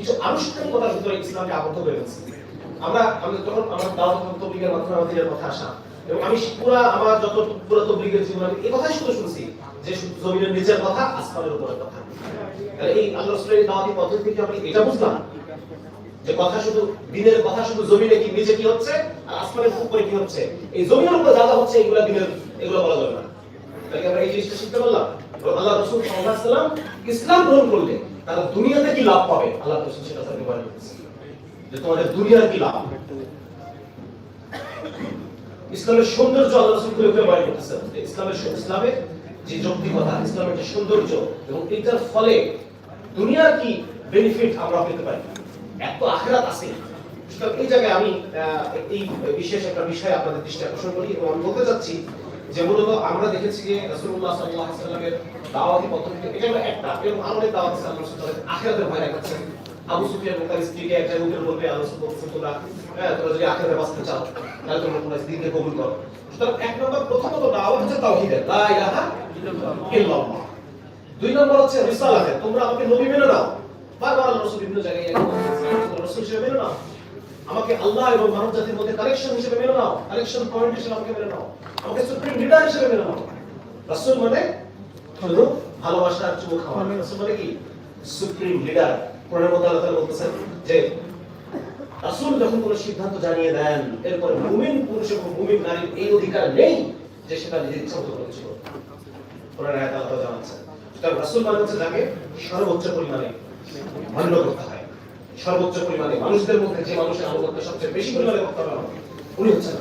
কিছু আনুষ্ঠানিকতার ভিতরে ইসলামকে আবদ্ধ করে ফেলছি। আমরা, আমি তখন আমার দাওয়াত তবলিগের মাধ্যমে আমাদের কথা আসা। এবং আমি পুরা আমার যত পুরো তবলিগের জীবন, আমি এই কথাই শুধু শুনছি যে জমিনের নিচের কথা, আসমানের উপরের কথা। তাহলে এই আল্লাহ রাসূলের দাওয়াতি পদ্ধতি থেকে আমি এটা বুঝলাম যে কথা শুধু দিনের কথা শুধু জমিনে কি, নিচে কি হচ্ছে আর আসমানের উপরে কি হচ্ছে? এই জমিনের উপরে যা হচ্ছে, এগুলা দিনের, এগুলো বলা যাবে না। তাহলে আমরা এই জিনিসটা শিখতে পারলাম? আল্লাহ রাসূল সাল্লাম ইসলাম গ্রহণ করলে তারা দুনিয়াতে কি লাভ পাবে? আল্লাহ রাসূল সেটা তাদেরকে বলে যে তোমাদের দুনিয়ার কি লাভ ইসলামের সৌন্দর্য আল্লাহ রাসূল করতেছেন যে ইসলামের যে যৌক্তিকতা, ইসলামের যে সৌন্দর্য এবং এটার ফলে দুনিয়ার কি বেনিফিট আমরা পেতে পারি? এত আখেরাত আছে। এই জায়গায় আমি এই বিশেষ একটা বিষয় আপনাদের দৃষ্টি আকর্ষণ করি এবং আমি বলতে চাচ্ছি যে মূলত আমরা দেখেছি যে রাসূলুল্লাহ সাল্লাল্লাহু আলাইহি সাল্লামের দাওয়াতি পদ্ধতি এটা হলো একটা। এবং আরও অনেক দাওয়াত আছে আল্লাহ আখিরাতের ভয় দেখাচ্ছেন আবু সুফিয়ান তার স্ত্রীকে একটা উটের বলবে, আল্লাহ রাসূল তোমরা হ্যাঁ তোমরা যদি আখিরাতে বাঁচতে চাও, তাহলে তোমরা তোমার কবুল করো। সুতরাং এক নম্বর প্রথমত দাওয়াত হচ্ছে তাওহীদের। লা ইলাহা ইল্লাল্লাহ। দুই নম্বর হচ্ছে রিসালাতের। তোমরা আমাকে নবী মেনে নাও। বারবার রাসূল বিভিন্ন জায়গায় রাসূল হিসেবে মেনে নাও। আমাকে আল্লাহ এবং মানব জাতির মধ্যে কালেকশন হিসেবে মেনে নাও। কালেকশন পয়েন্ট হিসেবে আমাকে মেনে নাও। আমাকে সুপ্রিম লিডার হিসেবে মেনে নাও। রাসূল মানে শুধু ভালোবাসার চুমু খাওয়া। রাসূল মানে কি? সুপ্রিম লিডার কোরআনের মধ্যে আল্লাহ তাআলা বলতেছেন যে রাসূল যখন কোনো সিদ্ধান্ত জানিয়ে দেন এরপরে মুমিন পুরুষ এবং মুমিন নারীর এই অধিকার নেই যে সেটা নিজের ইচ্ছা মতো করেছিল কোরআন আয়াত আল্লাহ জানাচ্ছেন। সুতরাং রাসূল মানে হচ্ছে যাকে সর্বোচ্চ পরিমাণে মান্য করতে হয়। সর্বোচ্চ পরিমাণে মানুষদের মধ্যে যে মানুষের আনুগত্য সবচেয়ে বেশি পরিমাণে করতে হবে উনি হচ্ছেন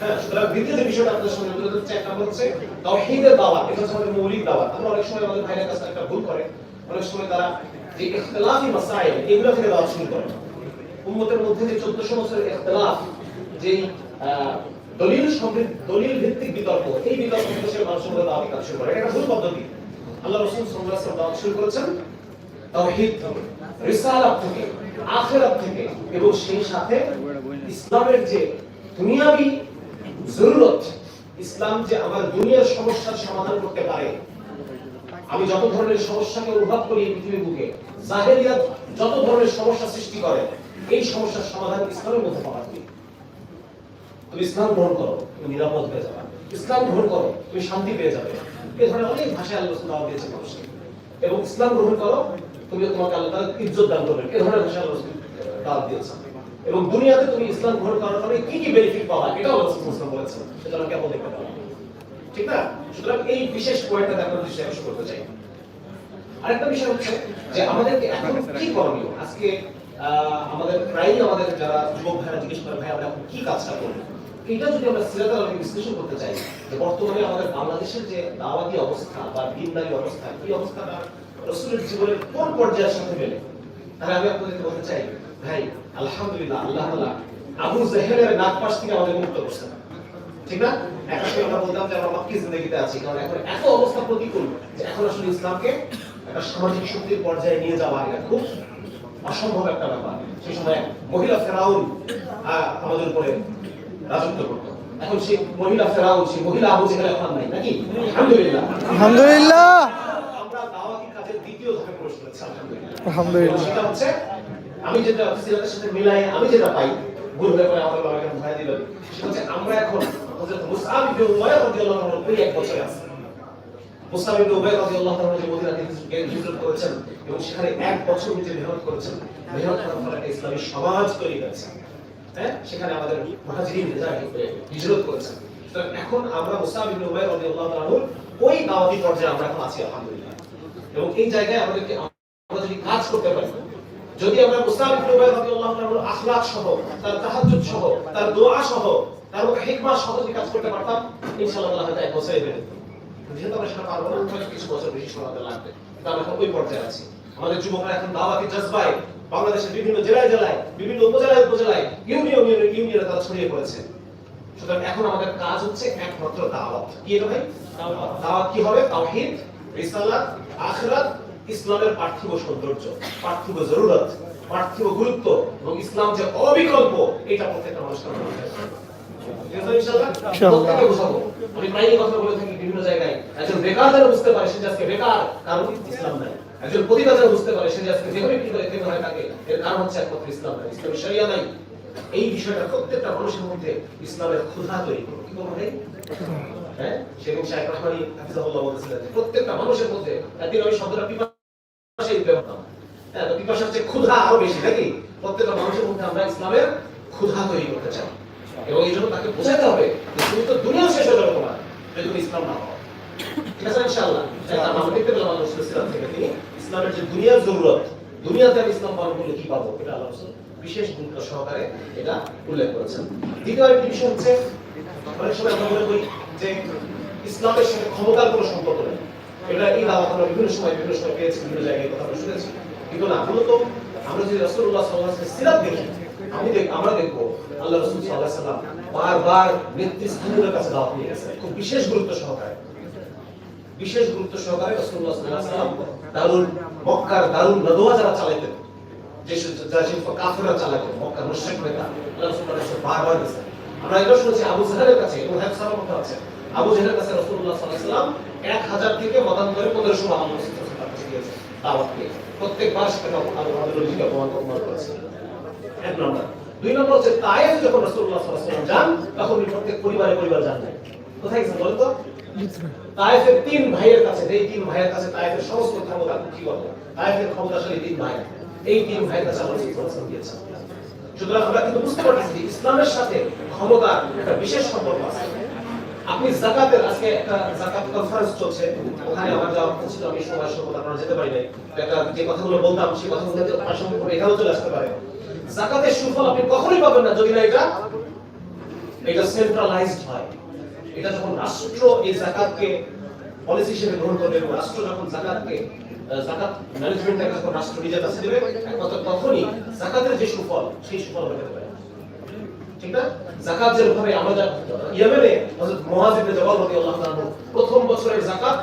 হ্যাঁ সুতরাং দ্বিতীয় যে বিষয়টা আপনাদের সঙ্গে তুলে ধরতে একটা হচ্ছে তাওহীদের দাওয়াত, এটা হচ্ছে আমাদের মৌলিক দাওয়াত। আমরা অনেক সময় আমাদের ভাইয়ের কাছে একটা ভুল করে, অনেক সময় তারা যে ইখতিলাফি মাসাইল, এগুলো থেকে দাওয়াত শুরু করে। উম্মতের মধ্যে যে 1400 বছরের ইখতিলাফ যে দলিল ভিত্তিক বিতর্ক, এই বিতর্ক মানুষের শুরু করে। এটা ভুল পদ্ধতি। আল্লাহ রাসূল দাওয়াত শুরু করেছেন থেকে রিসালাত থেকে, আখিরাত থেকে, এবং সেই সাথে ইসলামের যে দুনিয়াবি জরুরত, ইসলাম যে আমার দুনিয়ার সমস্যার সমাধান করতে পারে, আমি যত ধরনের সমস্যাকে অনুভব করি এই পৃথিবীর বুকে জাহেলিয়াত যত ধরনের সমস্যা সৃষ্টি করে, এই সমস্যার সমাধান ইসলামের মধ্যে পাওয়া যায়। তুমি ইসলাম গ্রহণ করো, তুমি নিরাপদ হয়ে যাবে। ইসলাম গ্রহণ করো, তুমি শান্তি পেয়ে যাবে। এই ধরনের অনেক ভাষায় আল্লাহ সুবহানাহু দিয়েছে মানুষকে। এবং ইসলাম গ্রহণ করো তুমি তোমাকে আল্লাহ তাআলা ইজ্জত দান করবেন। এই ধরনের ভাষায় আল্লাহ দাওয়াত দিয়েছে এবং দুনিয়াতে তুমি ইসলাম গ্রহণ করার ফলে কি কি বেনিফিট পাওয়া এটাও আল্লাহ তাআলা বলেছেন। সেটা আমরা কেবল দেখতে পাবো? ঠিক না? সুতরাং এই বিশেষ পয়েন্টটা আপনাদের দৃষ্টি আকর্ষণ করতে চাই। আরেকটা বিষয় হচ্ছে যে আমাদেরকে এখন কি করণীয়? আজকে আমাদের প্রায়ই আমাদের যারা যুবক ভাইরা জিজ্ঞেস করে, ভাই, আমরা এখন কি কাজটা করব? এটা যদি আমরা সিরাত আলমী বিশ্লেষণ করতে চাই, যে বর্তমানে আমাদের বাংলাদেশের যে দাওয়াতি অবস্থা বা দিনদারি অবস্থা এই অবস্থাটা রসুলের জীবনের কোন পর্যায়ের সাথে মেলে তাহলে আমি আপনাদেরকে বলতে চাই, ভাই, আলহামদুলিল্লাহ, আল্লাহ তাআলা আবু জাহেলের নাক পাশ থেকে আমাদের মুক্ত করছেন। ঠিক না? একটা সময় আমরা বলতাম যে আমরা জিন্দগিতে আছি, কারণ এখন এত অবস্থা প্রতিকূল যে এখন আসলে ইসলামকে একটা সামাজিক শক্তির পর্যায়ে নিয়ে যাওয়া এটা খুব অসম্ভব একটা ব্যাপার। সেই সময় মহিলা ফেরাউন আমাদের উপরে রাজত্ব করত। এখন সেই মহিলা ফেরাউন, সেই মহিলা আবু জেহেল এখন নাই, নাকি? আলহামদুলিল্লাহ। আলহামদুলিল্লাহ আমরা দাওয়াতি কাজের দ্বিতীয় ধাপে প্রবেশ করেছি আলহামদুলিল্লাহ। আমি যেটা সাথে মিলাই আমি যেটা পাই, ভুল আমাদের বাবাকে দিল? হচ্ছে, আমরা এখন ইবনে উমাইর রাদিয়াল্লাহু আনহু এক বছরে আছে। ইবনে উমাইর রাদিয়াল্লাহু আনহু যে হিজরত করেছেন এবং সেখানে এক বছর মেহনত করেছেন, মেহনত করার ফলে একটা ইসলামী সমাজ তৈরি হয়েছে। হ্যাঁ? সেখানে আমাদের মুহাজিরিন হিজরত করেছেন। এখন আমরা মুসআব ইবনে উমাইর রাদিয়াল্লাহু আনহুর ওই দাওয়াতি পর্যায়ে আমরা এখন আছি, আলহামদুলিল্লাহ। এবং এই জায়গায় আমাদেরকে আমরা যদি কাজ করতে পারি, যদি আমরা মুসতাফ ইবনে সহ, তার তাহাজ্জুদ সহ, তার দোয়া সহ, তার মধ্যে হিকমা সহ যদি কাজ করতে পারতাম, ইনশাআল্লাহ আল্লাহ যেহেতু আমরা সেটা পারব না কিছু বছর বেশি সময় লাগবে। এখন ওই পর্যায়ে আছি। আমাদের যুবকরা এখন দাওয়াতি বাংলাদেশের বিভিন্ন জেলায় জেলায়, বিভিন্ন উপজেলায় উপজেলায়, ইউনিয়ন ইউনিয়ন তারা ছড়িয়ে পড়েছে। সুতরাং এখন আমাদের কাজ হচ্ছে একমাত্র দাওয়াত। কি এটা ভাই? দাওয়াত। কি হবে? রিসালাত, আখিরাত ইসলামের পার্থিব সৌন্দর্য পার্থিব জরুরত পার্থিব গুরুত্ব এবং ইসলাম যে অবিকল্প এটা প্রত্যেকটা মানুষকে। আমি প্রায়ই কথা বলে থাকি বিভিন্ন জায়গায় একজন বেকার যেন বুঝতে পারে সে আজকে বেকার কারণ ইসলাম নাই। একজন পতিতা যেন বুঝতে পারে সে আজকে যেভাবে কি করে এতে হয়ে থাকে এর কারণ হচ্ছে একমাত্র ইসলাম নাই। ইসলামের শরিয়া নাই। এই বিষয়টা প্রত্যেকটা মানুষের মধ্যে ইসলামের ক্ষুধা তৈরি করো কি ভাই হ্যাঁ? সেদিন শাহেখ রহমানি হাফিজাহুল্লাহ বলতেছিলেন প্রত্যেকটা মানুষের মধ্যে একদিন আমি শব্দটা হ্যাঁ হয়ে যাবে তোমার যদি তুমি ইসলাম না হও। ঠিক আছে, ইনশাআল্লাহ। আমরা দেখতে পেলাম আল্লাহ রাসূল সাল্লাল্লাহু আলাইহি ওয়াসাল্লাম থেকে তিনি ইসলামের যে দুনিয়ার জরুরত, দুনিয়াতে আমি ইসলাম পালন করলে কি পাবো? এটা আল্লাহ রাসূল বিশেষ গুরুত্ব সহকারে এটা উল্লেখ করেছেন। দ্বিতীয় মনে ইসলামের সাথে ক্ষমতার কোনো সম্পর্ক নেই। এটা এই দাওয়াত আমরা বিভিন্ন সময় বিভিন্ন সময় পেয়েছি, বিভিন্ন জায়গায় কথা শুনেছি। কিন্তু না, মূলত আমরা যদি রাসূলুল্লাহ সাল্লাল্লাহু আলাইহি সিরাত দেখি, আমি দেখ, আমরা দেখব আল্লাহ রাসূল সাল্লাল্লাহু আলাইহি ওয়াসাল্লাম বারবার নেতৃস্থানীয়দের কাছে দাওয়াত নিয়ে গেছেন খুব বিশেষ গুরুত্ব সহকারে। বিশেষ গুরুত্ব সহকারে রাসূলুল্লাহ সাল্লাল্লাহু আলাইহি ওয়াসাল্লাম দারুল মক্কার দারুল নদওয়া যারা চালাইতেন, যে শিল্প কাফেররা চালাতেন মক্কার মুশরিক নেতা, আল্লাহ রাসূল সাল্লাল্লাহু বারবার গেছেন আমরা এটা শুনেছি, আবু জাহেলের কাছে এবং হ্যাঁ সালাম কথা আছে। আবু জাহেলের কাছে রাসূলুল্লাহ সাল্লাল্লাহু আলাইহি ওয়াসাল্লাম 1000 থেকে মতান্তরে 1500 আল্লাহ রাসূল সাল্লাল্লাহু আলাইহি ওয়াসাল্লাম দিয়েছে দাওয়াত দিয়ে প্রত্যেকবার সেটা আবু হাদুল জিকে অপমান অপমান করেছে। এক নম্বর। দুই নম্বর হচ্ছে তায়েফ, যখন রাসূলুল্লাহ সাল্লাল্লাহু আলাইহি ওয়াসাল্লাম যান, তখন প্রত্যেক পরিবারে পরিবার যান কোথায় গেছেন বলেন তো? তায়েফের তিন ভাইয়ের কাছে এই তিন ভাইয়ের কাছে তায়েফের সমস্ত ক্ষমতা কি করবে তায়েফের ক্ষমতাশালী তিন ভাই। এই তিন ভাইয়ের কাছে আল্লাহ ওয়াসাল্লাম দিয়েছেন সুতরাং আমরা কিন্তু বুঝতে পারতেছি যে ইসলামের সাথে ক্ষমতার একটা বিশেষ সম্পর্ক আছে। আপনি জাকাতের আজকে একটা জাকাত কনফারেন্স চলছে। ওখানে আমার যাওয়া কথা ছিল, আমি সময় সম্পদ আপনারা যেতে পারি নাই। একটা যে কথাগুলো বলতাম, সেই কথাগুলো প্রাসঙ্গিক করে এখানেও চলে আসতে পারে। জাকাতের সুফল আপনি কখনোই পাবেন না যদি না এটা এটা সেন্ট্রালাইজড হয়। এটা যখন রাষ্ট্র এই জাকাতকে পলিসি হিসেবে গ্রহণ করবে এবং রাষ্ট্র যখন জাকাতকে জাকাত ম্যানেজমেন্টটাকে যখন রাষ্ট্র নিজের কাছে দেবে, একমাত্র তখনই জাকাতের যে সুফল, সেই সুফল পেতে পারি। ঠিক না? জাকাত যেভাবে আমরা ইয়েমেনে হযরত মুয়াজ ইবনে জাবাল রাদিয়াল্লাহু আনহু প্রথম বছরের জাকাত